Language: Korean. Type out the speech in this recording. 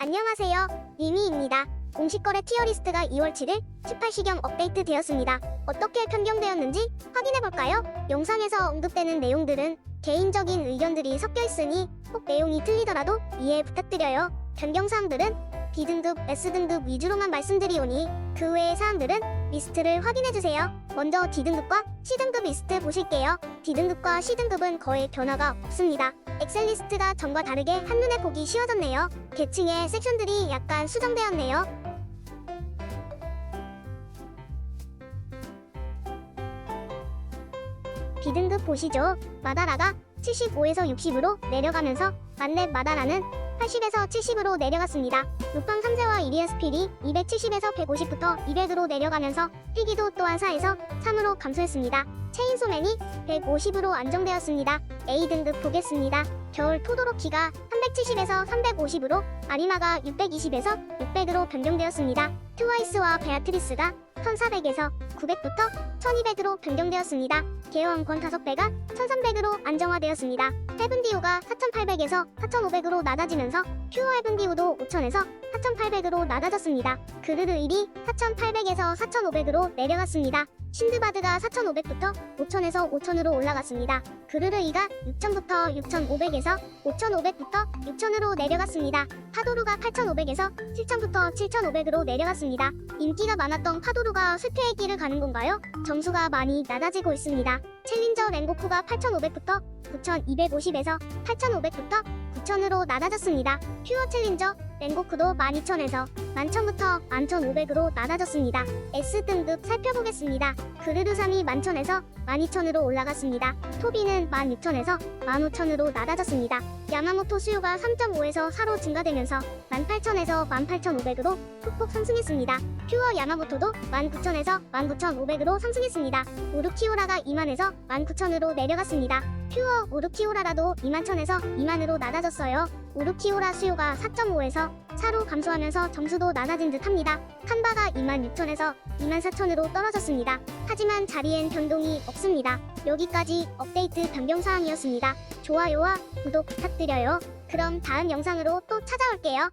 안녕하세요. 리미입니다. 공식 거래 티어리스트가 2월 7일 18시경 업데이트 되었습니다. 어떻게 변경되었는지 확인해 볼까요? 영상에서 언급되는 내용들은 개인적인 의견들이 섞여 있으니 꼭 내용이 틀리더라도 이해 부탁드려요. 변경 사항들은 B등급, S등급 위주로만 말씀드리오니 그 외의 사항들은 리스트를 확인해 주세요. 먼저 D등급과 C등급 리스트 보실게요. D등급과 C등급은 거의 변화가 없습니다. 엑셀 리스트가 전과 다르게 한눈에 보기 쉬워졌네요. 계층의 섹션들이 약간 수정되었네요. B등급 보시죠. 마다라가 75에서 60으로 내려가면서 만렙 마다라는 80에서 70으로 내려갔습니다. 루팡 3세와 이리아 스필이 270에서 150부터 200으로 내려가면서 필기도 또한 4에서 3으로 감소했습니다. 체인소맨이 150으로 안정되었습니다. A등급 보겠습니다. 겨울 토도로키가 370에서 350으로 아리마가 620에서 600으로 변경되었습니다. 트와이스와 베아트리스가 1400에서 900부터 1200으로 변경되었습니다. 개요원권 5배가 1300으로 안정화되었습니다. 헤븐디우가 4800에서 4500으로 낮아지면서 퓨어 헤븐디우도 5000에서 4800으로 낮아졌습니다. 그르르 1이 4800에서 4500으로 내려갔습니다. 신드바드가 4500부터 5000에서 5000으로 올라갔습니다. 그르르 2가 6000부터 6500에서 5500부터 6000으로 내려갔습니다. 파도루가 8500에서 7000부터 7500으로 내려갔습니다. 인기가 많았던 파도루가 쇠퇴의 길을 가는 건가요? 점수가 많이 낮아지고 있습니다. 챌린저 랭고쿠가 8500부터 9250에서 8500부터 9000으로 낮아졌습니다. 퓨어 챌린저 랭고쿠도 12000에서 11000부터 11500으로 낮아졌습니다. S등급 살펴보겠습니다. 그르르 3이 11000에서 12000으로 올라갔습니다. 토비는 16000에서 15000으로 낮아졌습니다. 야마모토 수요가 3.5에서 4로 증가되면서 18000에서 18500으로 푹푹 상승했습니다. 퓨어 야마모토도 19000에서 19500으로 상승했습니다. 우르키오라가 2만에서 19000으로 내려갔습니다. 퓨어 우르키오라라도 2만 1000에서 2만으로 낮아졌어요. 우르키오라 수요가 4.5에서 4로 감소하면서 점수도 낮아진 듯 합니다. 한바가 26,000에서 24,000으로 떨어졌습니다. 하지만 자리엔 변동이 없습니다. 여기까지 업데이트 변경 사항이었습니다. 좋아요와 구독 부탁드려요. 그럼 다음 영상으로 또 찾아올게요.